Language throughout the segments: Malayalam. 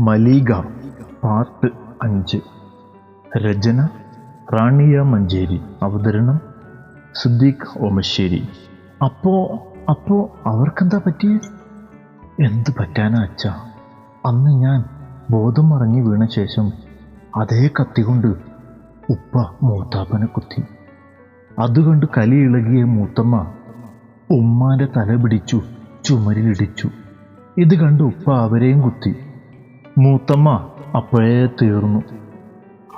മലീഗ പാർട്ട് അഞ്ച്. രചന റാണിയ മഞ്ചേരി. അവതരണം സുദ്ദീഖ് ഓമശ്ശേരി. അപ്പോ അപ്പോ അവർക്കെന്താ പറ്റിയേ? എന്ത് പറ്റാനാ അച്ഛ? അന്ന് ഞാൻ ബോധം മറങ്ങി വീണ ശേഷം അതേ കത്തി കൊണ്ട് ഉപ്പ മൂത്താപ്പനെ കുത്തി. അതുകൊണ്ട് കലി ഇളകിയ മൂത്തമ്മ ഉമ്മാന്റെ തല പിടിച്ചു ചുമരിലിടിച്ചു. ഇത് കണ്ട് ഉപ്പ അവരെയും കുത്തി. മൂത്തമ്മ അപ്പോഴേ തീർന്നു.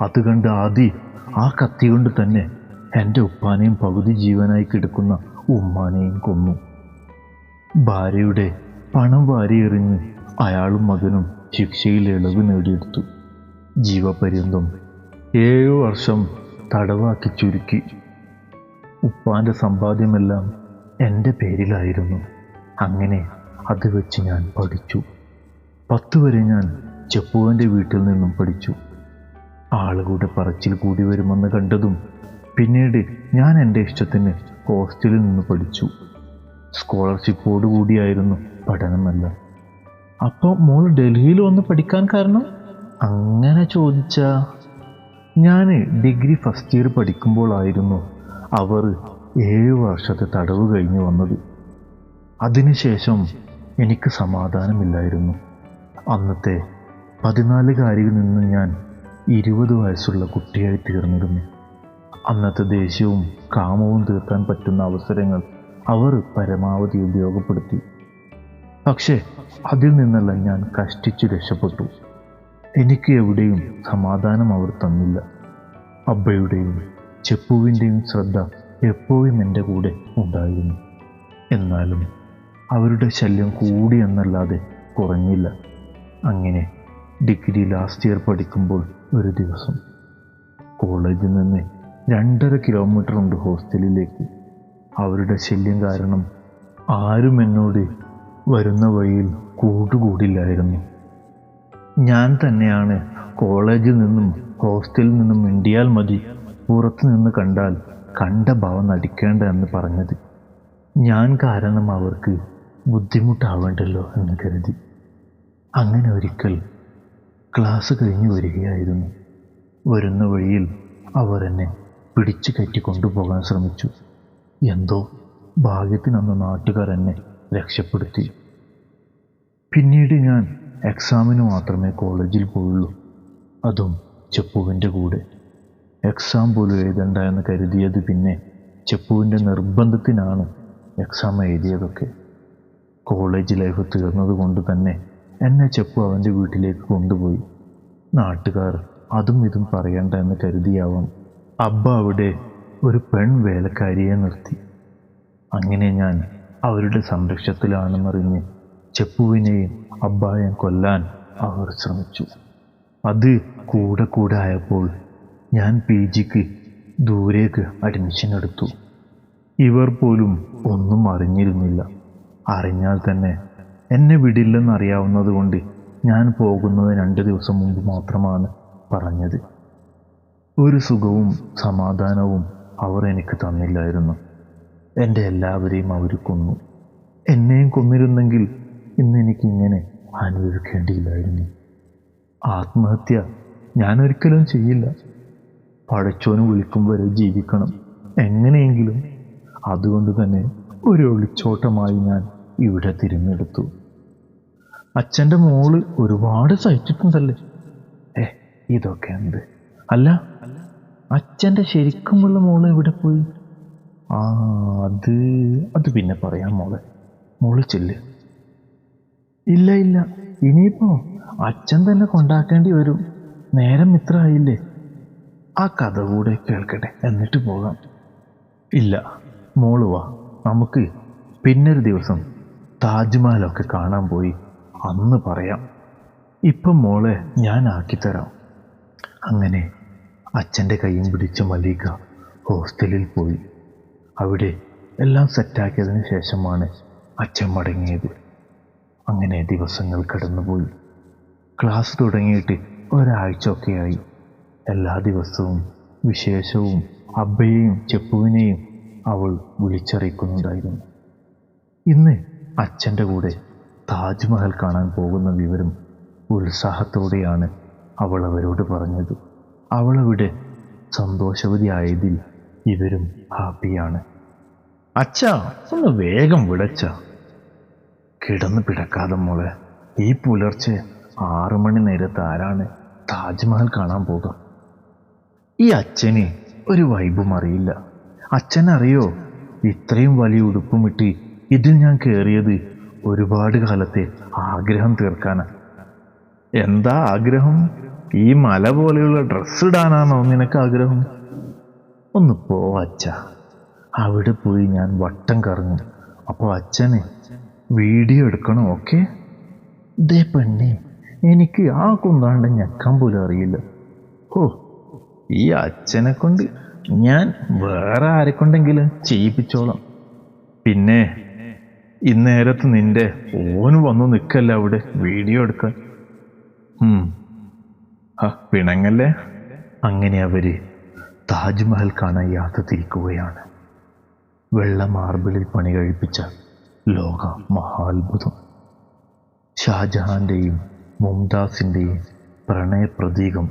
അത് കണ്ട് ആദി ആ കത്തി കൊണ്ട് തന്നെ എന്റെ ഉപ്പാനെയും പകുതി ജീവനായി കിടക്കുന്ന ഉമ്മാനെയും കൊന്നു. ഭാര്യയുടെ പണം വാരിയെറിഞ്ഞ് അയാളും മകനും ശിക്ഷയിൽ ഇളവ് നേടിയെടുത്തു. ജീവപര്യന്തം ഏഴു വർഷം തടവാക്കി ചുരുക്കി. ഉപ്പാന്റെ സമ്പാദ്യമെല്ലാം എന്റെ പേരിലായിരുന്നു. അങ്ങനെ അത് വെച്ച് ഞാൻ പഠിച്ചു. പത്ത് വരെ ഞാൻ ചെപ്പുവന്റെ വീട്ടിൽ നിന്നും പഠിച്ചു. ആളുകളുടെ പറച്ചിൽ കൂടി വരുമെന്ന് കണ്ടതും പിന്നീട് ഞാൻ എന്റെ ഇഷ്ടത്തിന് ഹോസ്റ്റലിൽ നിന്ന് പഠിച്ചു. സ്കോളർഷിപ്പോട് കൂടിയായിരുന്നു പഠനമെല്ലാം അപ്പോൾ മോൾ ഡൽഹിയിൽ വന്ന് പഠിക്കാൻ കാരണം? അങ്ങനെ ചോദിച്ച ഞാൻ ഡിഗ്രി ഫസ്റ്റ് ഇയർ പഠിക്കുമ്പോഴായിരുന്നു അവർ ഏഴ് വർഷത്തെ തടവ് കഴിഞ്ഞു വന്നത്. അതിനുശേഷം എനിക്ക് സമാധാനമില്ലായിരുന്നു. അന്നത്തെ പതിനാലുകാരിയിൽ നിന്ന് ഞാൻ ഇരുപത് വയസ്സുള്ള കുട്ടിയായി തീർന്നിരുന്നു. അന്നത്തെ ദേഷ്യവും കാമവും തീർക്കാൻ പറ്റുന്ന അവസരങ്ങൾ അവർ പരമാവധി ഉപയോഗപ്പെടുത്തി. പക്ഷേ അതിൽ നിന്നെല്ലാം ഞാൻ കഷ്ടിച്ചു രക്ഷപ്പെട്ടു. എനിക്ക് എവിടെയും സമാധാനം അവർ തന്നില്ല. അബ്ബയുടെയും ചെപ്പുവിന്റെയും ശ്രദ്ധ എപ്പോഴും എന്റെ കൂടെ ഉണ്ടായിരുന്നു. എന്നാലും അവരുടെ ശല്യം കൂടി എന്നല്ലാതെ കുറഞ്ഞില്ല. അങ്ങനെ ഡിഗ്രി ലാസ്റ്റ് ഇയർ പഠിക്കുമ്പോൾ ഒരു ദിവസം കോളേജിൽ നിന്ന് രണ്ടര കിലോമീറ്റർ ഉണ്ട് ഹോസ്റ്റലിലേക്ക് അവരുടെ ശല്യം കാരണം ആരും എന്നോട് വരുന്ന വഴിയിൽ കൂട്ടുകൂടില്ലായിരുന്നു ഞാൻ തന്നെയാണ് കോളേജിൽ നിന്നും ഹോസ്റ്റലിൽ നിന്നും മിണ്ടിയാൽ മതി പുറത്തു നിന്ന് കണ്ടാൽ കണ്ട ഭാവം നടിക്കേണ്ട എന്ന് പറഞ്ഞത്. ഞാൻ കാരണം അവർക്ക് ബുദ്ധിമുട്ടാവേണ്ടല്ലോ എന്ന് കരുതി. അങ്ങനെ ഒരിക്കൽ ക്ലാസ് കഴിഞ്ഞു വരികയായിരുന്നു. വരുന്ന വഴിയിൽ അവർ എന്നെ പിടിച്ചു കയറ്റി കൊണ്ടുപോകാൻ ശ്രമിച്ചു. എന്തോ ഭാഗ്യത്തിനന്ന് നാട്ടുകാർ എന്നെ രക്ഷപ്പെടുത്തി. പിന്നീട് ഞാൻ എക്സാമിന് മാത്രമേ കോളേജിൽ പോയുള്ളൂ. അതും ചെപ്പുവിന്റെ കൂടെ. എക്സാം പോലും എഴുതണ്ട എന്ന് കരുതിയത് പിന്നെ ചെപ്പുവിന്റെ നിർബന്ധത്തിനാണ് എക്സാം എഴുതിയതൊക്കെ. കോളേജ് ലൈഫ് തീർന്നതുകൊണ്ട് തന്നെ എന്നെ ചെപ്പു അവന്റെ വീട്ടിലേക്ക് കൊണ്ടുപോയി. നാട്ടുകാർ അതും ഇതും പറയണ്ട എന്ന് കരുതിയാവാം അബ്ബ അവിടെ ഒരു പെൺ വേലക്കാരിയെ നിർത്തി. അങ്ങനെ ഞാൻ അവരുടെ സംരക്ഷത്തിലാണെന്നറിഞ്ഞ് ചെപ്പുവിനെയും അബ്ബായെയും കൊല്ലാൻ അവർ ശ്രമിച്ചു. അത് കൂടെ കൂടെ ആയപ്പോൾ ഞാൻ പി ജിക്ക് ദൂരേക്ക് അഡ്മിഷൻ എടുത്തു. ഇവർ പോലും ഒന്നും അറിഞ്ഞിരുന്നില്ല. അറിഞ്ഞാൽ തന്നെ എന്നെ വിടില്ലെന്നറിയാവുന്നത് കൊണ്ട് ഞാൻ പോകുന്നത് രണ്ട് ദിവസം മുമ്പ് മാത്രമാണ് പറഞ്ഞത്. ഒരു സുഖവും സമാധാനവും അവർ എനിക്ക് തന്നില്ലായിരുന്നു. എന്റെ എല്ലാവരെയും അവർ കൊന്നു. എന്നെയും കൊന്നിരുന്നെങ്കിൽ ഇന്ന് എനിക്കിങ്ങനെ അനുഭവിക്കേണ്ടിയില്ലായിരുന്നു. ആത്മഹത്യ ഞാൻ ഒരിക്കലും ചെയ്യില്ല. പടച്ചോന് വിളിക്കും വരെ ജീവിക്കണം. എങ്ങനെയെങ്കിലും അതുകൊണ്ട് തന്നെ ഒരു ഒളിച്ചോട്ടമായി ഞാൻ ഇവിടെ തിരഞ്ഞെടുത്തു. അച്ഛന്റെ മോൾ ഒരുപാട് സഹിച്ചിട്ടുണ്ടല്ലേ? ഏ ഇതൊക്കെ എന്ത്? അല്ല അച്ഛന്റെ ശരിക്കുമുള്ള മോൾ എവിടെ പോയി? ആ അത് അത് പിന്നെ പറയാം മോളെ. മോൾ ചെല്ല്. ഇല്ല ഇല്ല. ഇനിയിപ്പോ അച്ഛൻ തന്നെ കൊണ്ടാക്കേണ്ടി വരും. നേരം ഇത്ര ആയില്ലേ? ആ കഥ കൂടെ കേൾക്കട്ടെ എന്നിട്ട് പോകാം. ഇല്ല മോൾ വാ. നമുക്ക് പിന്നൊരു ദിവസം താജ്മഹലൊക്കെ കാണാൻ പോയി. അന്ന് പറയാം. ഇപ്പം മോളെ ഞാൻ ആക്കിത്തരാം അങ്ങനെ അച്ഛന്റെ കൈയും പിടിച്ച മല്ലിക ഹോസ്റ്റലിൽ പോയി. അവിടെ എല്ലാം സെറ്റാക്കിയതിന് ശേഷമാണ് അച്ഛൻ മടങ്ങിയത്. അങ്ങനെ ദിവസങ്ങൾ കടന്നുപോയി. ക്ലാസ് തുടങ്ങിയിട്ട് ഒരാഴ്ച ഒക്കെയായി എല്ലാ ദിവസവും വിശേഷവും അബ്ബയെയും ചെപ്പുവിനെയും അവൾ വിളിച്ചറിയിക്കുന്നുണ്ടായിരുന്നു. ഇന്ന് അച്ഛന്റെ കൂടെ താജ്മഹൽ കാണാൻ പോകുന്ന വിവരം ഉത്സാഹത്തോടെയാണ് അവൾ അവരോട് പറഞ്ഞത്. അവളവിടെ സന്തോഷവതിയായതിൽ ഇവരും ഹാപ്പിയാണ്. അച്ഛാ ഒന്ന് വേഗം വിടച്ച കിടന്ന് പിടക്കാതെ മോളെ ഈ പുലർച്ചെ ആറു മണി നേരത്ത് ആരാണ് താജ്മഹൽ കാണാൻ പോകുക? ഈ അച്ഛന് ഒരു വൈബും അറിയില്ല. അച്ഛനറിയോ ഇത്രയും വലിയ ഉടുപ്പുമിട്ട് ഇതിൽ ഞാൻ കയറിയത് ഒരുപാട് കാലത്തെ ആഗ്രഹം തീർക്കാന. എന്താ ആഗ്രഹം? ഈ മല പോലെയുള്ള ഡ്രസ്സ് ഇടാനാണോ നിനക്ക് ആഗ്രഹം? ഒന്ന് പോ അച്ഛ. അവിടെ പോയി ഞാൻ വട്ടം കറങ്ങും. അപ്പോൾ അച്ഛനെ വീഡിയോ എടുക്കണം ഓക്കെ? ദേ പെണ്ണെ എനിക്ക് ആ കുന്താണ്ട് ഞെക്കാൻ പോലും അറിയില്ല. ഓ ഈ അച്ഛനെ കൊണ്ട് ഞാൻ വേറെ ആരെക്കൊണ്ടെങ്കിലും ചെയ്യിപ്പിച്ചോളാം. പിന്നെ ഇന്നേരത്ത് നിന്റെ ഓന് വന്നു നിൽക്കല്ല അവിടെ വീഡിയോ എടുക്കാൻ. പിണങ്ങല്ലേ? അങ്ങനെ അവർ താജ്മഹൽ കാണാൻ യാത്ര തിരിക്കുകയാണ് വെള്ള മാർബിളിൽ പണി കഴിപ്പിച്ച ലോക മഹാത്ഭുതം. ഷാജഹാന്റെയും മുംതാസിന്റെയും പ്രണയപ്രതീകം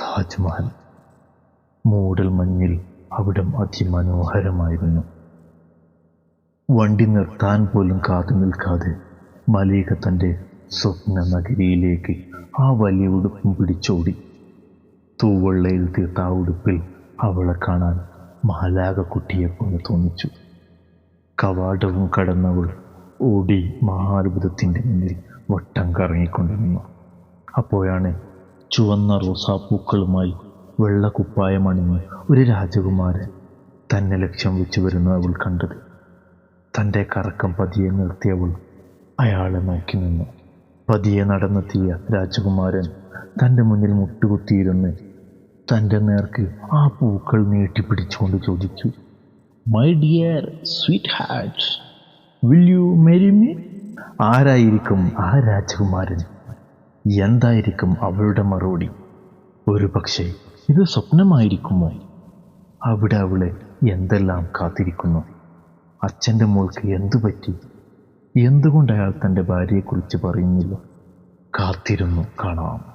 താജ്മഹൽ. മൂടൽ മഞ്ഞിൽ അവിടം അതിമനോഹരമായിരുന്നു. വണ്ടി നിർത്താൻ പോലും കാത്തു നിൽക്കാതെ മലീക തന്റെ സ്വപ്ന നഗരിയിലേക്ക് ആ വലിയ ഉടുപ്പും പിടിച്ചോടി. തൂവെള്ളയിൽ തീർത്ത ആ ഉടുപ്പിൽ അവളെ കാണാൻ മാലാക കുട്ടിയെപ്പോലെ തോന്നിച്ചു. കവാടവും കടന്നവൾ ഓടി മഹാത്ഭുതത്തിന്റെ മുന്നിൽ വട്ടം കറങ്ങിക്കൊണ്ടിരുന്നു. അപ്പോഴാണ് ചുവന്ന റോസാപ്പൂക്കളുമായി വെള്ള കുപ്പായമണിഞ്ഞ് ഒരു രാജകുമാരൻ തന്നെ ലക്ഷ്യം വെച്ച് വരുന്നത് അവൾ കണ്ടത്. തന്റെ കറക്കം പതിയെ നിർത്തിയവൾ അയാളെ നോക്കി നിന്നു. പതിയെ നടന്നെത്തിയ രാജകുമാരൻ തന്റെ മുന്നിൽ മുട്ടുകുത്തിയിരുന്ന് തന്റെ നേർക്ക് ആ പൂക്കൾ നീട്ടിപ്പിടിച്ചുകൊണ്ട് ചോദിച്ചു my dear sweetheart will you marry me ആരായിരിക്കും ആ രാജകുമാരൻ? എന്തായിരിക്കും അവളുടെ മറുപടി? ഒരു പക്ഷേ ഇത് സ്വപ്നമായിരിക്കുമോ? അവിടെ അവളെ എന്തെല്ലാം കാത്തിരിക്കുന്നു? അച്ഛന്റെ മോൾക്ക് എന്തു പറ്റി? എന്തുകൊണ്ട് അയാൾ തന്റെ ഭാര്യയെക്കുറിച്ച് പറയുന്നില്ല? കാത്തിരുന്നു കാണാം.